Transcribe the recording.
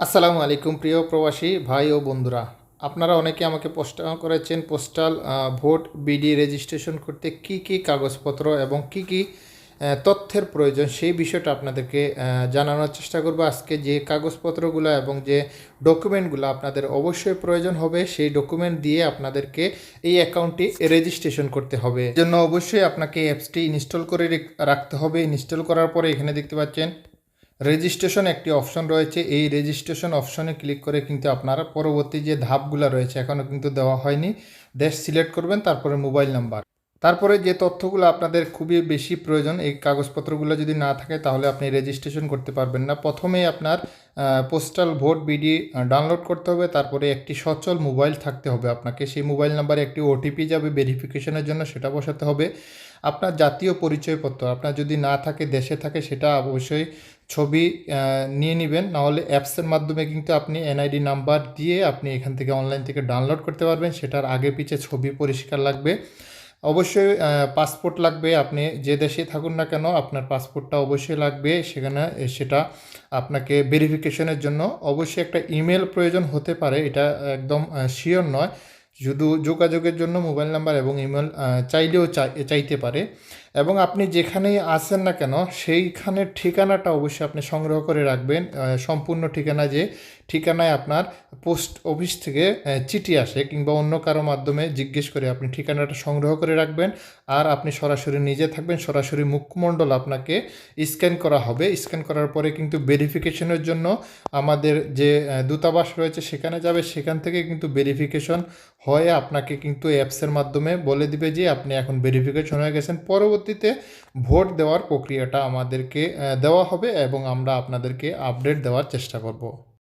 আসসালামু আলাইকুম প্রিয় প্রবাসী ভাই ও বন্ধুরা। আপনারা অনেকে আমাকে প্রশ্ন করেছেন, পোস্টাল ভোট বিডি রেজিস্ট্রেশন করতে কি কি কাগজপত্র এবং কি কি তথ্যের প্রয়োজন সেই বিষয়টা আপনাদেরকে জানানোর চেষ্টা করব। আজকে যে কাগজপত্রগুলো এবং যে ডকুমেন্টগুলো আপনাদের অবশ্যই প্রয়োজন হবে, সেই ডকুমেন্ট দিয়ে আপনাদেরকে এই অ্যাকাউন্টটি রেজিস্ট্রেশন করতে হবে। জন্য অবশ্যই আপনাকে অ্যাপসটি ইনস্টল করে রাখতে হবে। ইনস্টল করার পরে এখানে দেখতে পাচ্ছেন রেজিস্ট্রেশন একটি অপশন রয়েছে। এই রেজিস্ট্রেশন অপশনে ক্লিক করে কিন্তু আপনারা পরবর্তী যে ধাপগুলো রয়েছে এখনও কিন্তু দেওয়া হয়নি। দেশ সিলেক্ট করবেন, তারপরে মোবাইল নাম্বার তারপরে যে তথ্যগুলো আপনাদের খুবই বেশি প্রয়োজন, এই কাগজপত্রগুলো যদি না থাকে, তাহলে আপনি রেজিস্ট্রেশন করতে পারবেন না। প্রথমেই আপনার পোস্টাল ভোট বিডি ডাউনলোড করতে হবে। তারপরে একটি সচল মোবাইল থাকতে হবে আপনাকে। সেই মোবাইল নাম্বারে একটি ওটিপি যাবে ভেরিফিকেশনের জন্য সেটা বসাতে হবে। আপনার জাতীয় পরিচয়পত্র, আপনার যদি না থাকে, দেশে থাকে, সেটা অবশ্যই ছবি নিয়ে নেবেন। নাহলে অ্যাপসের মাধ্যমে কিন্তু আপনি এনআইডি নাম্বার দিয়ে আপনি এখান থেকে অনলাইন থেকে ডাউনলোড করতে পারবেন। সেটার আগে পিছে ছবি পরিষ্কার লাগবে। অবশ্যই পাসপোর্ট লাগবে। আপনি যে দেশে থাকুন না কেন, আপনার পাসপোর্টটা অবশ্যই লাগবে। সেখানে সেটা আপনাকে ভেরিফিকেশনের জন্য অবশ্যই একটা ইমেল প্রয়োজন হতে পারে। এটা একদম শিওর নয়। শুধু যোগাযোগের জন্য মোবাইল নাম্বার এবং ইমেল চাইলেও চাই চাইতে পারে। এবং আপনি যেখানেই আসেন না কেন সেইখানের ঠিকানাটা অবশ্যই আপনি সংগ্রহ করে রাখবেন। সম্পূর্ণ ঠিকানা যে ঠিকানায় আপনার পোস্ট অফিস থেকে চিঠি আসে কিংবা অন্য কারও মাধ্যমে জিজ্ঞেস করে আপনি ঠিকানাটা সংগ্রহ করে রাখবেন। আর আপনি সরাসরি নিজে থাকবেন, সরাসরি মুখমণ্ডল আপনাকে স্ক্যান করা হবে। স্ক্যান করার পরে কিন্তু ভেরিফিকেশনের জন্য আমাদের যে দূতাবাস রয়েছে সেখানে যাবে। সেখান থেকে কিন্তু ভেরিফিকেশন হয়ে আপনাকে কিন্তু অ্যাপসের মাধ্যমে বলে দিবে যে, আপনি এখন ভেরিফিকেশন হয়ে গেছেন। পরবর্তীতে ভোট দেওয়ার প্রক্রিয়াটা আমাদেরকে দেওয়া হবে এবং আমরা আপনাদেরকে আপডেট দেওয়ার চেষ্টা করব।